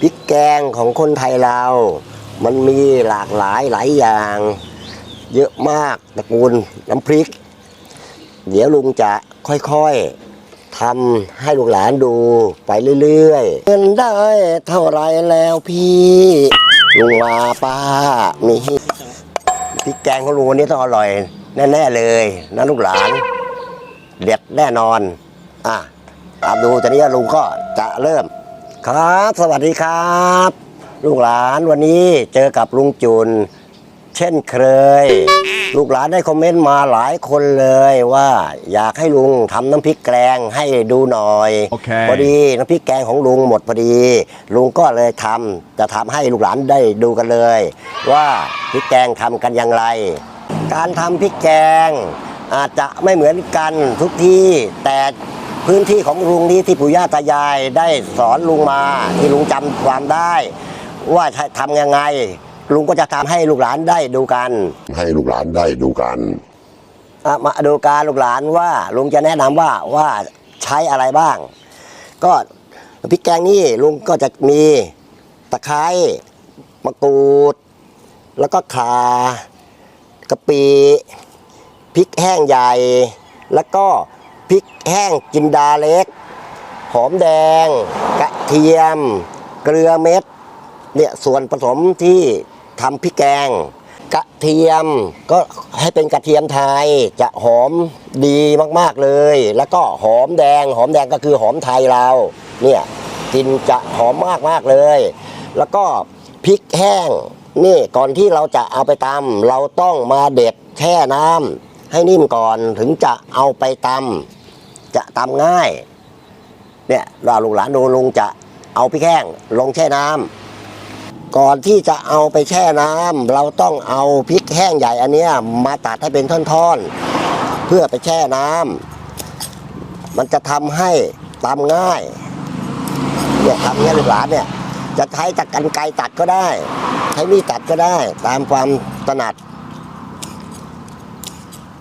พริกแกงของคนไทยเรา มันมีหลากหลายหลายอย่าง เยอะมากตระกูลน้ำพริก เดี๋ยวลุงจะค่อยๆทำให้ลูกหลานดูไปเรื่อยๆเงินได้เท่าไรแล้วพี่ลุงมาป้ามีพริกแกงของลุงวันนี้ต้องอร่อย แน่ๆเลยนะลูกหลานเด็ดแน่นอน อะตามดูตอนนี้ลุงก็จะเริ่ม ครับ สวัสดีครับ ลูกหลานวันนี้เจอกับลุงจุน เช่นเคย ลูกหลานได้คอมเมนต์มาหลายคนเลยว่าอยากให้ลุงทำน้ำพริกแกงให้ดูหน่อยโอเค พอดีน้ำพริกแกงของลุงหมดพอดี ลุงก็เลยทำจะทำให้ลูกหลานได้ดูกันเลย ว่าพริกแกงทำกันอย่างไร การทำพริกแกงอาจจะไม่เหมือนกันทุกที่แต่ พื้นที่ของลุงนี้ที่ปู่ย่าตายายได้สอนลุงมา ที่ลุงจำความได้ ว่าทำยังไง ลุงก็จะทำให้ลูกหลานได้ดูกัน ให้ลูกหลานได้ดูกันอะมาดูการลูกหลานว่าลุงจะแนะนำว่าว่าใช้อะไรบ้าง ก็พริกแกงนี่ลุงก็จะมีตะไคร้มะกรูด แล้วก็ข่ากะปิพริกแห้งใหญ่ แล้วก็ พริกแห้งจินดาเล็ก หอมแดง กระเทียม เกลือเม็ดเนี่ยส่วนผสมที่ทำพริกแกง กระเทียมก็ให้เป็นกระเทียมไทยจะหอมดีมากๆเลย แล้วก็หอมแดง หอมแดงก็คือหอมไทยเราเนี่ยกินจะหอมมากๆเลย แล้วก็พริกแห้งนี่ก่อนที่เราจะเอาไปตำเราต้องมาเด็ดแช่น้ำให้นิ่มก่อนถึงจะเอาไปตำ จะตำง่ายเนี่ยเราลูกหลานดูลุงจะเอาพริกแห้งลงแช่น้ำก่อนที่จะเอาไปแช่น้ำเราต้องเอาพริกแห้งใหญ่อันเนี้ยมาตัดให้เป็นท่อนๆ เพื่อไปแช่น้ำมันจะทำให้ตำง่ายเนี่ยทำเนี้ยลูกหลานเนี่ยจะใช้ตะกันไกตัดก็ได้ ใช้มีดตัดก็ได้ ตามความถนัด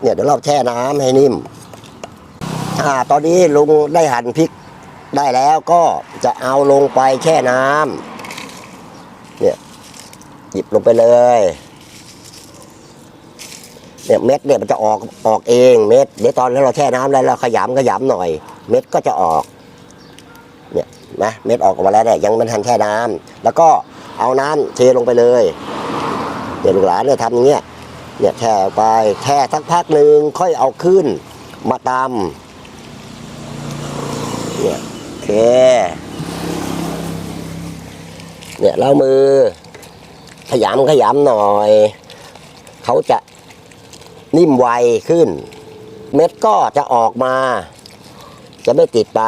เนี่ยเดี๋ยวเราแช่น้ำให้นิ่ม อ่าตอนนี้ลุงได้หั่นพริกได้แล้วก็จะเอาลงไปแช่น้ำเนี่ยหยิบลงไปเลยเนี่ยเม็ดเนี่ยมันจะออกออกเองเม็ดเดี๋ยวตอนนี้เราแช่น้ำแล้วเราขยำขยำหน่อย เม็ดก็จะออกเนี่ยนะเม็ดออกมาแล้วเนี่ยยังไม่ทันแช่น้ำแล้วก็เอาน้ำเทลงไปเลยเดี๋ยวลูกหลานเนี่ยทำอย่างเงี้ยเนี่ยแช่ไปแช่สักพักหนึ่งค่อยเอาขึ้นมาตำ เนี่ยโอเค เนี่ยเล่ามือ ขยำขยำหน่อย เขาจะนิ่มไวขึ้น เม็ดก็จะออกมา จะไม่ติดไป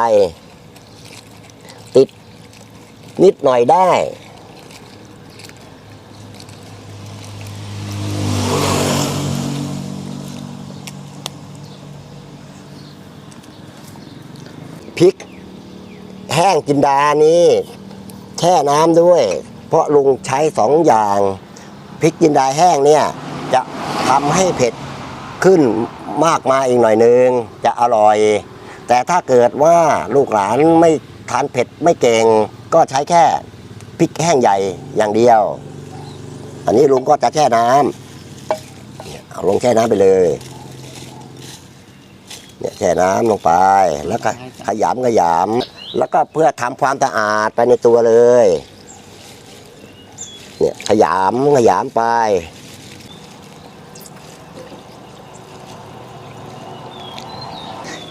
ติดนิดหน่อยได้ พริก แห้งจินดานี้แช่น้ำด้วย เพราะลุงใช้สองอย่างพริกจินดาแห้งเนี่ยจะทำให้เผ็ดขึ้นมากมาอีกหน่อยนึงจะอร่อย แต่ถ้าเกิดว่าลูกหลานไม่ทานเผ็ดไม่เก่ง ก็ใช้แค่พริกแห้งใหญ่อย่างเดียว อันนี้ลุงก็จะแช่น้ำเอาลงแช่น้ำไปเลย เนี่ยแช่น้ำลงไป แล้วก็ขยำขยำแล้วก็เพื่อทำความสะอาดไปในตัวเลย เนี่ยขยำขยำไป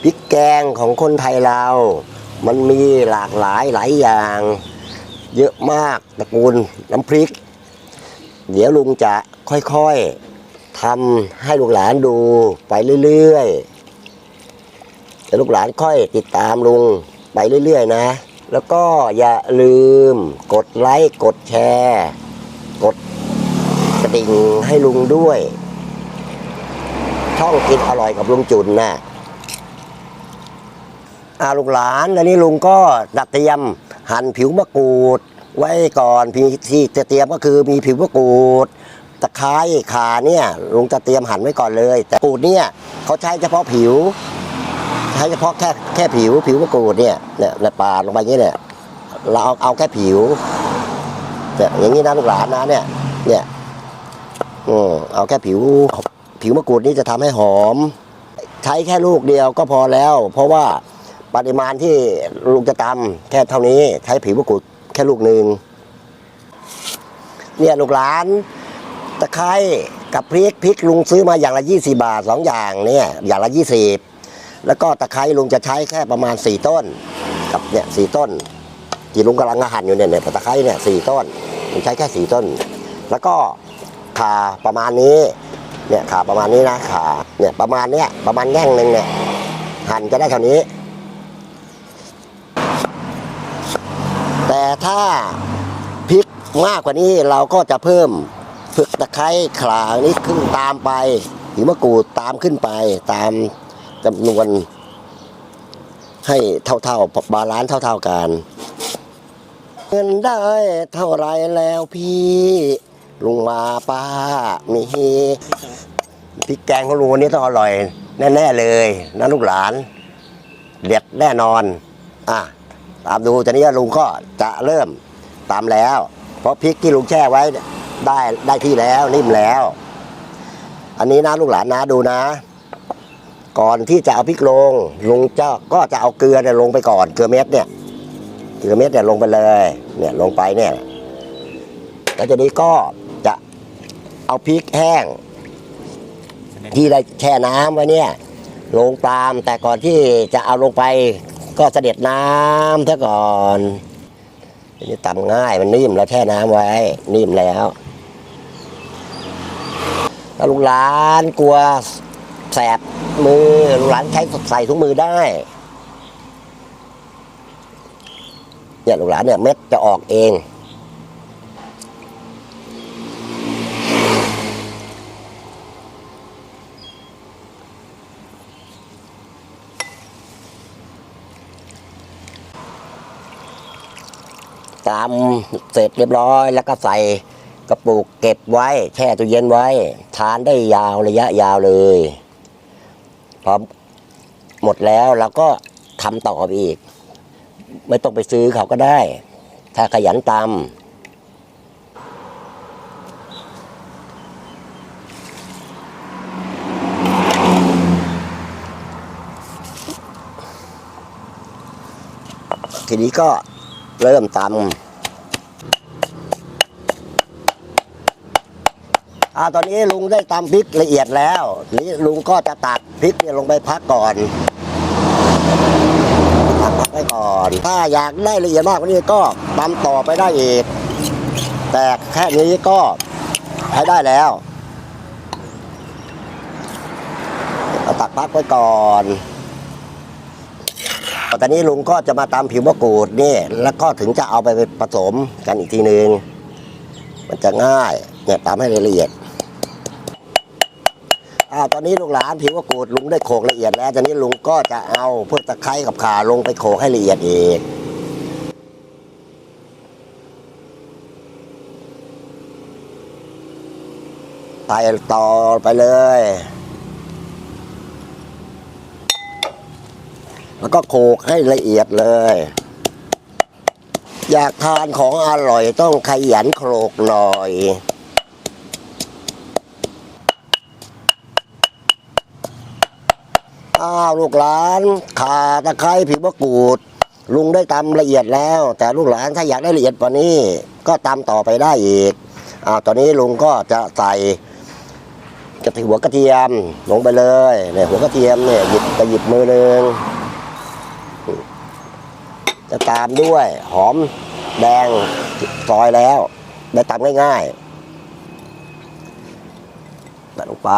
พริกแกงของคนไทยเรา มันมีหลากหลายหลายอย่าง เยอะมากตระกูลน้ำพริก เดี๋ยวลุงจะค่อยๆทำให้ลูกหลานดูไปเรื่อยๆ แต่ลูกหลานค่อยติดตามลุงไปเรื่อย ๆ นะ แล้วก็อย่าลืมกดไลค์กดแชร์ กดกระดิ่งให้ลุงด้วย ช่องกินอร่อยกับลุงจุนนะอาลูกหลานอันนี้ลุงก็ดัดเตรียมหั่นผิวมะกรูด ไว้ก่อนพี่ที่จะเตรียมก็คือมีผิวมะกรูดตะไคร้ขาเนี่ยลุงจะเตรียมหั่นไว้ก่อนเลย แต่กรูดเนี่ยเขาใช้เฉพาะผิว ใช้เฉพาะแค่แค่ผิวผิวมะกรูดเนี่ยเนี่ยในปาดลงไปอย่างนี้เนี่ยเราเอาเอาแค่ผิวเนี่ยอย่างนี้นะลูกหลานนะเนี่ย เนี่ยอืมเอาแค่ผิว ผิวมะกรูดนี่จะทำให้หอม ใช้แค่ลูกเดียวก็พอแล้ว เพราะว่าปริมาณที่ลูกจะตำแค่เท่านี้ ใช้ผิวมะกรูดแค่ลูกหนึ่งเนี่ยลูกหลานตะไคร้กับพริกพริกลุงซื้อมาอย่างละ20บาทสองอย่างเนี่ยอย่างละ20 แล้วก็ตะไคร้ลุงจะใช้แค่ประมาณ 4 ต้น กับเนี่ยสต้น ที่ลุงกำลังหั่นอยู่เนี่ยเนี่ยตะไคร้เนี่ยสี่ต้นลุงใช้แค่สี่ต้น แล้วก็ขาประมาณนี้เนี่ยขาประมาณนี้นะขาเนี่ยประมาณเนี้ยประมาณแง่งหนึ่งเนี่ยหั่นจะได้เท่านี้ แต่ถ้าพริกมากกว่านี้เราก็จะเพิ่มฝึกตะไคร้ขานี้ขึ้นตามไปหิมะกรูดตามขึ้นไปตาม จำนวนให้เท่าๆ บาลานซ์เท่า ๆกัน เงินได้เท่าไรแล้วพี่ลุงมาป้ามีพริกแกงของลุงวันนี้ต้องอร่อย แน่ๆเลยนะลูกหลานเด็ดแน่นอน อะ ตามดูตอนนี้ลุงก็จะเริ่มตามแล้ว เพราะพริกที่ลุงแช่ไว้ได้ได้ที่แล้วนิ่มแล้ว อันนี้นะลูกหลานนะดูนะ ก่อนที่จะเอาพริกลงลุงจะก็จะเอาเกลือเนี่ยลงไปก่อนเกลือเม็ดเนี่ยเกลือเม็ดเนี่ยลงไปเลยเนี่ยลงไปเนี่ยแล้วจากนี้ก็จะเอาพริกแห้ง ที่ได้แช่น้ำไว้เนี่ยลงตามแต่ก่อนที่จะเอาลงไปก็เสด็จน้ำซะก่อนอันนี้ตำง่ายมันนิ่มแล้วแช่น้ำไว้ นิ่มแล้วถ้าลูกหลานกลัวแสบ มือลูกหลานใช้ใส่ถุงมือได้เนี่ยลูกหลานเนี่ยเม็ดจะออกเอง ตามเสร็จเรียบร้อยแล้วก็ใส่กระปุกเก็บไว้ แช่ตู้เย็นไว้ ทานได้ยาวระยะยาวเลย พอหมดแล้วเราก็ทำต่อไปอีก ไม่ต้องไปซื้อเขาก็ได้ ถ้าขยันตำทีนี้ก็เริ่มตำอ่าตอนนี้ลุงได้ตำพริกละเอียดแล้ว นี้ลุงก็จะตัก พริกเนี่ยลงไปพักก่อนตักพักไว้ก่อน ถ้าอยากได้ละเอียดมากกว่านี้ก็ตำต่อไปได้อีก แต่แค่นี้ก็ใช้ได้แล้วเอาตักพักไว้ก่อนตอนนี้ลุงก็จะมาตำผิวมะกรูดนี่ แล้วก็ถึงจะเอาไปผสมกันอีกทีหนึ่งมันจะง่ายเนี่ยตำให้ละเอียด อ่าตอนนี้ลูกหลานผิวกรูดลุงได้โขกละเอียดแล้วตอนนี้ลุงก็จะเอาพวกตะไคร้กับข่าลงไปโขกให้ละเอียดอีกใส่ต่อไปเลย แล้วก็โขกให้ละเอียดเลย อยากทานของอร่อยต้องขยันโขลกหน่อย อ้าวลูกหลานขาตะไคร้ผิวมะกรูด ลุงได้ตำละเอียดแล้ว แต่ลูกหลานถ้าอยากได้ละเอียดกว่านี้ ก็ตำต่อไปได้อีกอ้าวตอนนี้ลุงก็จะใส่กระเทียมหัวกระเทียมลงไปเลยเนี่ยหัวกระเทียมเนี่ยหยิบจะหยิบมือหนึ่งจะตามด้วยหอมแดงซอยแล้วได้ตำง่ายๆใส่ลงไป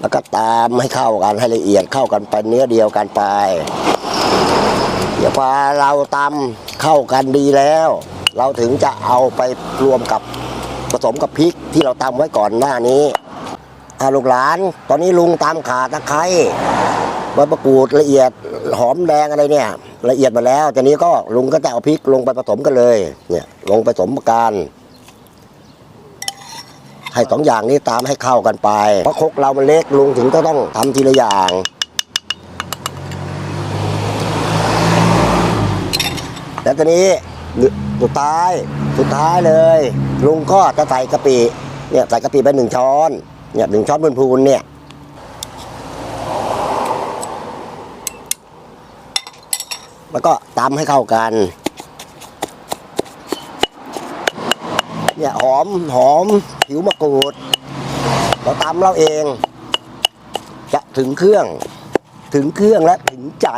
แล้วก็ตามให้เข้ากันให้ละเอียดเข้ากันไปเนื้อเดียวกันไป เดี๋ยวพอเราตำเข้ากันดีแล้ว เราถึงจะเอาไปรวมกับผสมกับพริกที่เราตำไว้ก่อนหน้านี้อาลูกหลาน ตอนนี้ลุงตำขาตะไคร้ใบมะกรูดละเอียดหอมแดงอะไรเนี่ย ละเอียดมาแล้วทีนี้ก็ลุงก็จะเอาพริกลงไปผสมกันเลยเนี่ยลงผสมกัน ให้สองอย่างนี้ตามให้เข้ากันไป เพราะคกเรามันเล็กลุงถึงจะต้องทำทีละอย่าง แล้วตอนนี้สุดท้ายสุดท้ายเลย ลุงก็จะใส่กะปิเนี่ยใส่กะปิไปหนึ่งช้อนเนี่ยหนึ่งช้อนพูนเนี่ยแล้วก็ตำให้เข้ากัน เนี่ยหอมหอมผิวมะกรูด เราตำเราเอง จะถึงเครื่อง ถึงเครื่องและถึงใจ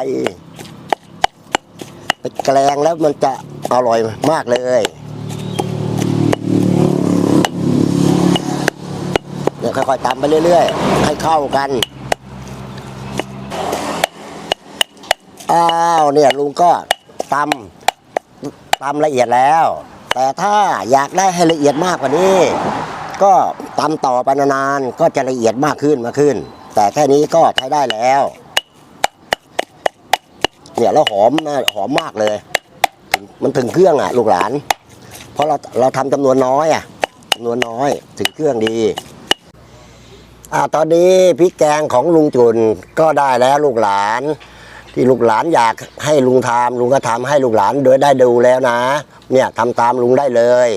ไปแกลงแล้วมันจะอร่อยมากเลยเนี่ยวค่อยๆตำไปเรื่อยๆ ให้เข้ากัน อ้าวเนี่ยลุงก็ตำตำละเอียดแล้ว แต่ถ้าอยากได้ให้ละเอียดมากกว่านี้ ก็ตำต่อไปนานๆก็จะละเอียดมากขึ้นมากขึ้น แต่แค่นี้ก็ใช้ได้แล้วเนี่ยแล้วหอมนะหอมมากเลย มันถึงเครื่องอะ ลูกหลาน เพราะเราเราทำจำนวนน้อยอะจำนวนน้อยถึงเครื่องดีอ่าตอนนี้พริกแกงของลุงจุนก็ได้แล้วลูกหลาน ที่ลูกหลานอยากให้ลุงทำลุงก็ทำให้ลูกหลานโดยได้ดูแล้วนะ เนี่ยทำตามลุงได้เลย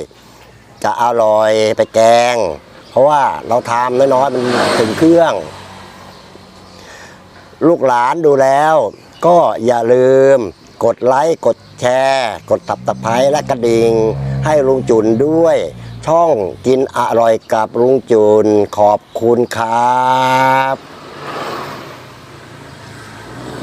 จะอร่อยไปแกง เพราะว่าเราทำน้อยๆมันถึงเครื่อง ลูกหลานดูแล้ว ก็อย่าลืม กดไลค์กดแชร์ กดตับตะไคร้และกระดิ่งให้ลุงจุนด้วย ช่องกินอร่อยกับลุงจุนขอบคุณครับ